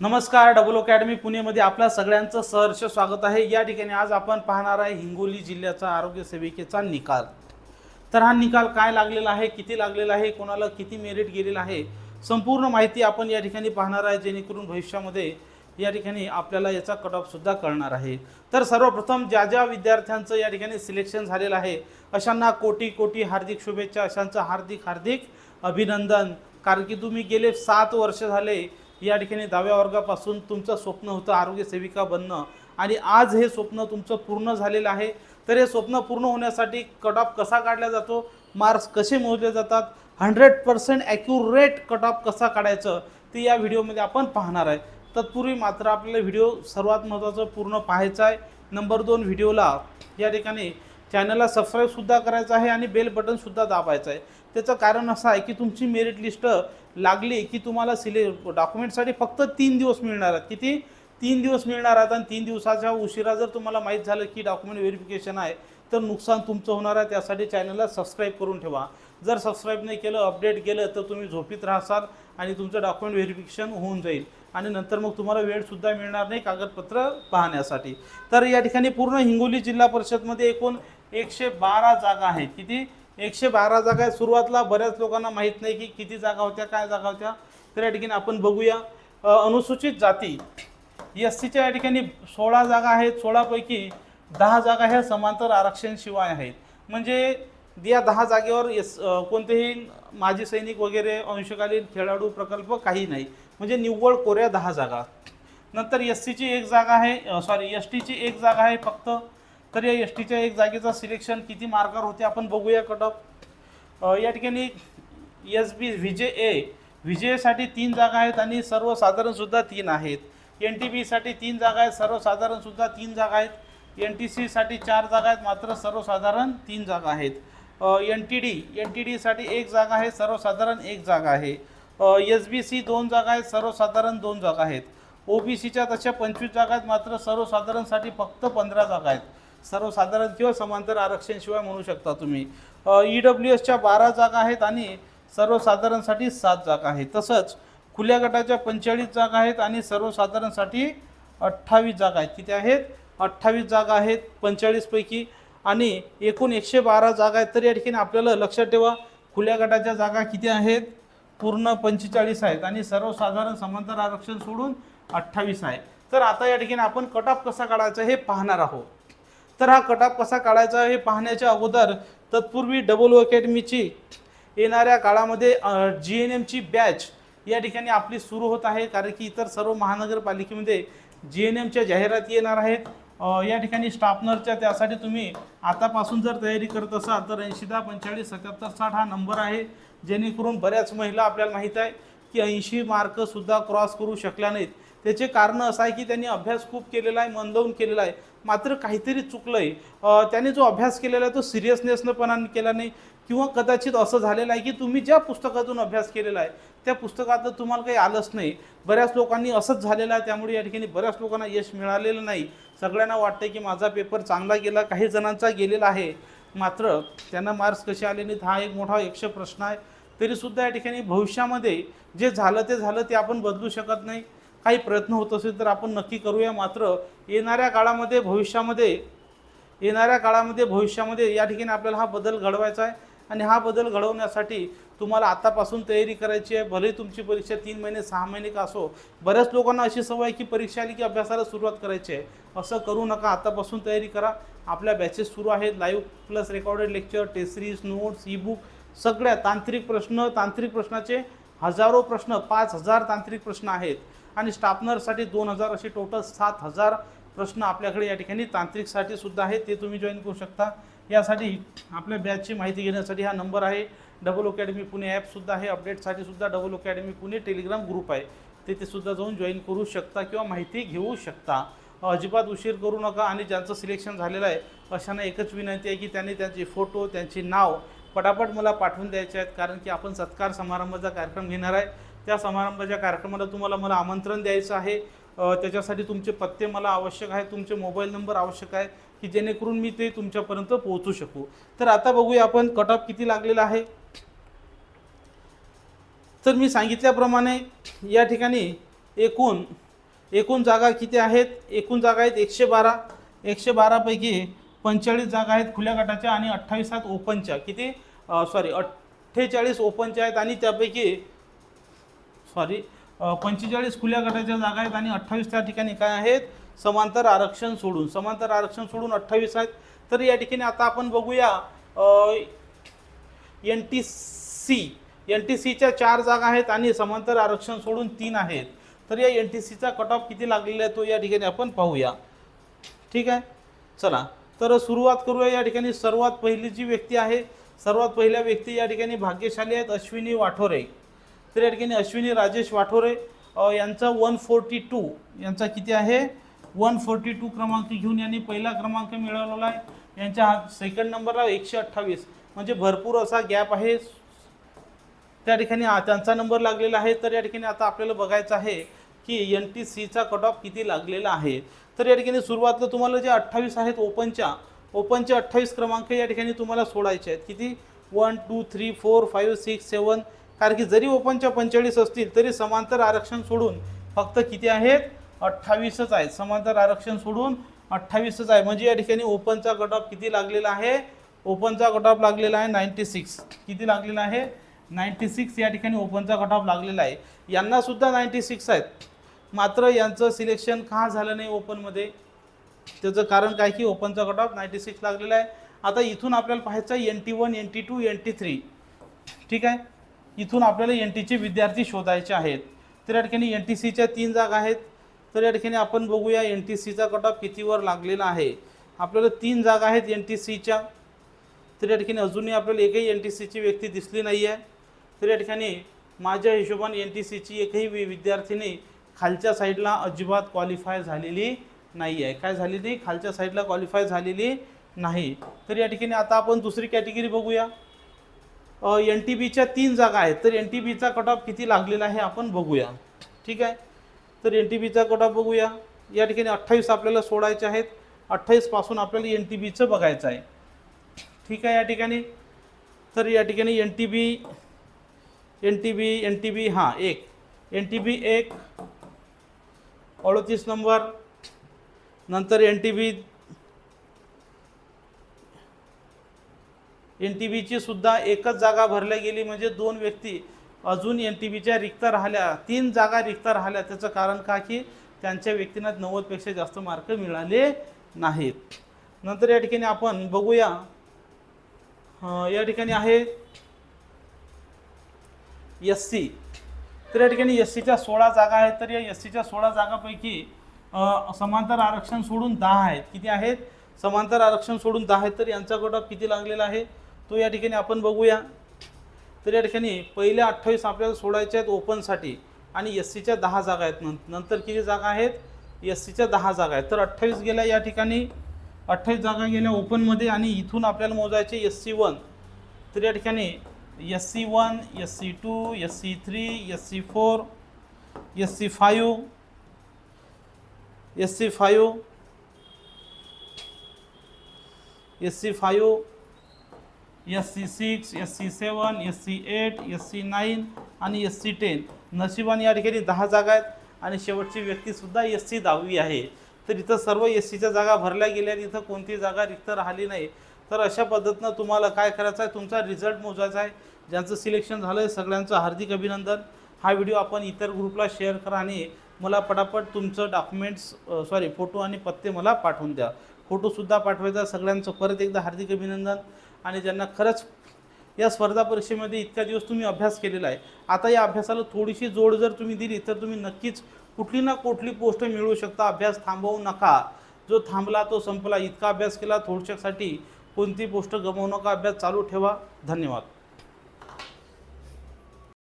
नमस्कार double academy पुणेमध्ये आपल्या सगळ्यांचं सहर्ष स्वागत आहे. या ठिकाणी आज आपण पाहणार आहे हिंगोली जिल्ह्याचा आरोग्य सेविकेचा निकाल. तर हा निकाल काय लागलेला आहे किती लागलेला आहे कोणाला किती मेरिट गेलेला आहे संपूर्ण माहिती आपण या ठिकाणी पाहणार आहे जेणेकरून भविष्यामध्ये या ठिकाणी आपल्याला याचा कट ऑफसुद्धा कळणार आहे. तर सर्वप्रथम ज्या ज्या विद्यार्थ्यांचं या ठिकाणी सिलेक्शन झालेलं आहे अशांना कोटी कोटी हार्दिक शुभेच्छा अशांचं हार्दिक हार्दिक अभिनंदन. कारण की तुम्ही गेले सात वर्ष झाले या ठिकाणी दहाव्या वर्गापासून तुमचं स्वप्न होतं आरोग्य सेविका बनणं. आणि आज हे स्वप्न तुमचं पूर्ण झालेलं आहे. तर हे स्वप्न पूर्ण होण्यासाठी कट ऑफ कसा काढला जातो? मार्क्स कसे मोजले जातात? Hundred percent accurate cut off कसा काढायचं? ते या व्हिडिओमध्ये आपण पाहणार आहे. तत्पूर्वी मात्र आपल्याला व्हिडिओ सर्वात महत्त्वाचं पूर्ण पाहायचं आहे. नंबर दोन व्हिडिओला या ठिकाणी चॅनलला सबस्क्राईबसुद्धा करायचं आहे आणि बेल बटनसुद्धा दाबायचं आहे. त्याचं कारण असं आहे की तुमची मेरिट लिस्ट लागली की तुम्हाला सिले डॉक्युमेंटसाठी फक्त तीन दिवस मिळणार आहेत. किती? तीन दिवस मिळणार आहेत आणि तीन दिवसाच्या उशिरा जर तुम्हाला माहीत झालं की डॉक्युमेंट व्हेरिफिकेशन आहे तर नुकसान तुमचं होणार आहे. त्यासाठी चॅनलला सबस्क्राईब करून ठेवा. जर सबस्क्राईब नाही केलं अपडेट केलं तर तुम्ही झोपीत राहसाल आणि तुमचं डॉक्युमेंट व्हेरिफिकेशन होऊन जाईल. आणि नंतर मग तुम्हाला वेळसुद्धा मिळणार नाही कागदपत्र पाहण्यासाठी. तर या ठिकाणी पूर्ण हिंगोली जिल्हा परिषदमध्ये एकूण एकशे बारा जागा आहेत. किती? एकशे बारा जागा आहेत. सुरुवातीला बऱ्याच लोकांना माहीत नाही की किती जागा होत्या काय जागा होत्या. तर या ठिकाणी आपण बघूया. अनुसूचित जाती. एस सीच्या या ठिकाणी सोळा जागा आहेत. सोळापैकी दहा जागा ह्या समांतर आरक्षणशिवाय आहेत. म्हणजे या दहा जागेवर एस कोणतेही माजी सैनिक वगैरे अंशकालीन खेळाडू प्रकल्प काही नाही. म्हणजे निव्वळ कोऱ्या दहा जागा. नंतर एस सीची एक जागा आहे. सॉरी एस टीची एक जागा आहे फक्त. तर या एस टीच्या एक जागेचं सिलेक्शन किती मार्कावर होते आपण बघूया कटअप या ठिकाणी एस बी व्हिजे ए विजयसाठी तीन जागा आहेत आणि सर्वसाधारणसुद्धा तीन आहेत. एन टी बीसाठी तीन जागा आहेत सर्वसाधारणसुद्धा तीन जागा आहेत. एन टी सीसाठी चार जागा आहेत मात्र सर्वसाधारण तीन जागा आहेत. N T D N T डीसाठी एक जागा आहे सर्वसाधारण एक जागा आहे. एस बी सी दोन जागा आहेत सर्वसाधारण दोन जागा आहेत. ओ बी सीच्या तशा पंचवीस जागा आहेत मात्र सर्वसाधारणसाठी फक्त पंधरा जागा आहेत. सर्वसाधारण किंवा समांतर आरक्षण शिवाय म्हणू शकता तुम्ही. ई डब्ल्यू एसच्या बारा जागा आहेत आणि सर्वसाधारणसाठी सात जागा आहेत. तसंच खुल्या गटाच्या पंचेचाळीस जागा आहेत आणि सर्वसाधारणसाठी अठ्ठावीस जागा आहेत. किती आहेत? अठ्ठावीस जागा आहेत पंचेचाळीसपैकी आणि एकूण एकशे बारा जागा आहेत. तर या ठिकाणी आपल्याला लक्षात ठेवा खुल्या गटाच्या जागा किती आहेत? पूर्ण पंचेचाळीस आहेत आणि सर्वसाधारण समांतर आरक्षण सोडून अठ्ठावीस आहे. तर आता या ठिकाणी आपण कट ऑफ कसा काढायचा हे पाहणार आहोत. तर हा कटाप कसा काढायचा हे पाहण्याच्या अगोदर तत्पूर्वी डबल अकॅडमीची येणाऱ्या काळामध्ये जी एन एमची बॅच या ठिकाणी आपली सुरू होत आहे. कारण की इतर सर्व महानगरपालिकेमध्ये जी एन एमच्या जाहिराती येणार आहेत. या ठिकाणी स्टाफनरच्या त्यासाठी तुम्ही आतापासून जर तयारी करत असाल तर ऐंशी दहा पंचेचाळीस सत्याहत्तर साठ हा नंबर आहे. जेणेकरून बऱ्याच महिला आपल्याला माहीत आहे की ऐंशी मार्कसुद्धा क्रॉस करू शकल्या नाहीत. त्याचे कारण असं आहे की त्यांनी अभ्यास खूप केलेला आहे मन लावून केलेला आहे. मात्र काहीतरी चुकलं आहे त्याने जो अभ्यास केलेला आहे तो सिरियसनेसनपणाने केला नाही. किंवा कदाचित असं झालेलं आहे की तुम्ही ज्या पुस्तकातून अभ्यास केलेला आहे त्या पुस्तकातलं तुम्हाला काही आलंच नाही. बऱ्याच लोकांनी असंच झालेलं आहे त्यामुळे या ठिकाणी बऱ्याच लोकांना यश मिळालेलं नाही. सगळ्यांना वाटतं की माझा पेपर चांगला गेला काही जणांचा गेलेला आहे. मात्र त्यांना मार्क्स कसे आले नाहीत हा एक मोठा यक्ष प्रश्न आहे. तरीसुद्धा या ठिकाणी भविष्यामध्ये जे झालं ते झालं ते आपण बदलू शकत नाही. काही प्रयत्न होत असेल तर आपण नक्की करूया. मात्र येणाऱ्या काळामध्ये भविष्यामध्ये येणाऱ्या काळामध्ये भविष्यामध्ये या ठिकाणी आपल्याला हा बदल घडवायचा आहे. आणि हा बदल घडवण्यासाठी तुम्हाला आतापासून तयारी करायची आहे. भले तुमची परीक्षा तीन महिने सहा महिने का असो बऱ्याच लोकांना अशी सवय आहे की परीक्षा आली की अभ्यासाला सुरुवात करायची आहे. असं करू नका. आतापासून तयारी करा. आपल्या बॅचेस सुरू आहेत. Live plus recorded lecture test series notes E book सगळ्या तांत्रिक प्रश्न तांत्रिक प्रश्नाचे हजारो प्रश्न पाच हजार तांत्रिक प्रश्न आहेत. आणि स्टाफनरसाठी दोन हजार असे टोटल सात हजार प्रश्न आपल्याकडे या ठिकाणी तांत्रिकसाठी सुद्धा आहेत. ते तुम्ही जॉईन करू शकता. यासाठी आपल्या बॅचची माहिती घेण्यासाठी हा नंबर आहे. डबल अकॅडमी पुणे ॲपसुद्धा आहे. अपडेटसाठी सुद्धा double academy Pune Telegram group आहे. तिथे सुद्धा जाऊन जॉईन करू शकता किंवा माहिती घेऊ शकता. अजिबात उशीर करू नका. आणि ज्यांचं सिलेक्शन झालेलं आहे अशांना एकच विनंती आहे की त्यांनी त्यांचे फोटो त्यांचे नाव पटापट मला पाठवून द्यायचे आहेत कारण की आपण सत्कार समारंभाचा कार्यक्रम घेणार आहे. त्या समारंभाच्या कार्यक्रमाला तुम्हाला मला आमंत्रण द्यायचं आहे. त्याच्यासाठी तुमचे पत्ते मला आवश्यक आहे तुमचे मोबाईल नंबर आवश्यक आहे की जेणेकरून मी ते तुमच्यापर्यंत पोहोचू शकू. तर आता बघूया आपण कट ऑफ किती लागलेला आहे. तर मी सांगितल्याप्रमाणे या ठिकाणी एकूण एकूण जागा किती आहेत? एकूण जागा आहेत एकशे बारा. एकशे बारापैकी पंचेचाळीस जागा आहेत खुल्या गटाच्या आणि अठ्ठावीस आहेत ओपनच्या. किती? सॉरी अठ्ठेचाळीस ओपनच्या आहेत आणि त्यापैकी सॉरी पंचेचाळीस खुल्या गटाच्या जागा आहेत आणि अठ्ठावीस त्या ठिकाणी काय आहेत? समांतर आरक्षण सोडून. समांतर आरक्षण सोडून अठ्ठावीस आहेत. तर या ठिकाणी आता आपण बघूया N T C N T सीच्या चार जागा आहेत आणि समांतर आरक्षण सोडून तीन आहेत. तर या एन टी सीचा कट ऑफ किती लागलेला आहे तो या ठिकाणी आपण पाहूया. ठीक आहे? चला तर सुरुवात करूया. या ठिकाणी सर्वात पहिली जी व्यक्ती आहे सर्वात पहिल्या व्यक्ती या ठिकाणी भाग्यशाली आहेत अश्विनी वाठोरे. तर या ठिकाणी अश्विनी राजेश वाठोरे यांचा वन फोर्टी टू यांचा किती आहे? वन फोर्टी टू क्रमांक घेऊन यांनी पहिला क्रमांक मिळवलेला आहे. यांच्या हा सेकंड नंबरला एकशे अठ्ठावीस. म्हणजे भरपूर असा गॅप आहे. त्या ठिकाणी त्यांचा नंबर लागलेला आहे. तर या ठिकाणी आता आपल्याला बघायचं आहे की एन टी सीचा कट ऑफ किती लागलेला आहे. तर या ठिकाणी सुरुवातीला तुम्हाला जे अठ्ठावीस आहेत ओपनच्या ओपनचे अठ्ठावीस क्रमांक या ठिकाणी तुम्हाला सोडायचे आहेत. किती? One two three four five six seven कारण की जरी ओपनच्या पंचेचाळीस असतील तरी समांतर आरक्षण सोडून फक्त किती आहेत? अठ्ठावीसच आहेत. समांतर आरक्षण सोडून अठ्ठावीसच आहे. म्हणजे या ठिकाणी ओपनचा कट ऑफ किती लागलेला आहे? ओपनचा कट ऑफ लागलेला आहे नाईन्टी सिक्स किती लागलेला आहे? नाईन्टी सिक्स या ठिकाणी ओपनचा कट ऑफ लागलेला आहे. यांनासुद्धा नाईन्टी सिक्स आहेत. मात्र यांचं सिलेक्शन का झालं नाही ओपनमध्ये त्याचं कारण काय की ओपनचा कट ऑफ नाईन्टी सिक्स लागलेला आहे. आता इथून आपल्याला पाहायचं आहे N T one N T two N T three ठीक आहे? इथून आपल्याला एन टीचे विद्यार्थी शोधायचे आहेत. तर या ठिकाणी एन टी सीच्या तीन जागा आहेत. तर या ठिकाणी आपण बघूया एन टी सीचा कट ऑफ कितीवर लागलेला आहे. आपल्याला तीन जागा आहेत एन टी सीच्या तर या ठिकाणी अजूनही आपल्याला एकही एन टी सीची व्यक्ती दिसली नाही आहे तर या ठिकाणी माझ्या हिशोबाने एन टी सीची एकही विद्यार्थीने विद्यार्थिनी खालच्या साईडला अजिबात क्वालिफाय झालेली नाही आहे. काय झाली नाही? खालच्या साईडला क्वालिफाय झालेली नाही. तर या ठिकाणी आता आपण दुसरी कॅटेगरी बघूया. एन टी बीच्या तीन जागा आहेत. तर एन टी बीचा कट ऑफ किती लागलेला आहे आपण बघूया. ठीक आहे? तर एन टी बीचा कट ऑफ बघूया. या ठिकाणी अठ्ठावीस आपल्याला सोडायचे आहेत. अठ्ठावीसपासून आपल्याला एन टी बीचं बघायचं आहे. ठीक आहे या ठिकाणी? तर या ठिकाणी N T B N T B N T B हां एक. एन टी बी एक. अडतीस नंबर. नंतर N T B N T बीची सुद्धा एकच जागा भरल्या गेली म्हणजे दोन व्यक्ती अजून एन टी बीच्या रिक्त राहिल्या. तीन जागा रिक्त राहिल्या. त्याचं कारण का की त्यांच्या व्यक्तींना नव्वदपेक्षा जास्त मार्क मिळाले नाहीत. नंतर या ठिकाणी आपण बघूया. या ठिकाणी आहे एस सी. तर या ठिकाणी एस सीच्या सोळा जागा आहेत. तर या एस सीच्या सोळा जागापैकी समांतर आरक्षण सोडून दहा आहेत. किती आहेत? समांतर आरक्षण सोडून दहा आहेत तर यांचा कट ऑफ किती लागलेला आहे? तो या ठिकाणी आपण बघूया. तर या ठिकाणी पहिल्या अठ्ठावीस आपल्याला सोडायच्या आहेत ओपनसाठी आणि एस सीच्या दहा जागा आहेत. नं- नंतर किती जागा आहेत? एस सीच्या दहा जागा आहेत. तर अठ्ठावीस गेल्या या ठिकाणी. अठ्ठावीस जागा गेल्या ओपनमध्ये आणि इथून आपल्याला मोजायचे एस सी वन. तर या ठिकाणी S C one S C two S C three S C four S C five S C five S C five S C six S C seven S C eight S C nine आणि S C ten नशिबाने या ठिकाणी दहा जागा आहेत आणि शेवटची व्यक्तीसुद्धा S C दहावी आहे. तर इथं सर्व एस सीच्या जागा भरल्या गेल्या आणि इथं कोणती जागा रिक्त राहिली नाही. तर अशा पद्धतीनं तुम्हाला काय करायचं आहे? तुमचा रिझल्ट मोजायचा आहे. ज्यांचं सिलेक्शन झालं आहे सगळ्यांचं हार्दिक अभिनंदन. हा व्हिडिओ आपण इतर ग्रुपला शेअर करा आणि मला पटापट तुमचं डॉक्युमेंट्स सॉरी फोटो आणि पत्ते मला पाठवून द्या. फोटोसुद्धा पाठवायचा सगळ्यांचं परत एकदा हार्दिक अभिनंदन. आणि ज्यांना खरंच या स्पर्धा परीक्षेमध्ये इतक्या दिवस तुम्ही अभ्यास केलेला आहे आता या अभ्यासाला थोडीशी जोड जर तुम्ही दिली तर तुम्ही नक्कीच कुठली ना कुठली पोस्ट मिळवू शकता. अभ्यास थांबवू नका. जो थांबला तो संपला. इतका अभ्यास केला थोडशासाठी कोणती पोस्ट गमवू नका. अभ्यास चालू ठेवा. धन्यवाद.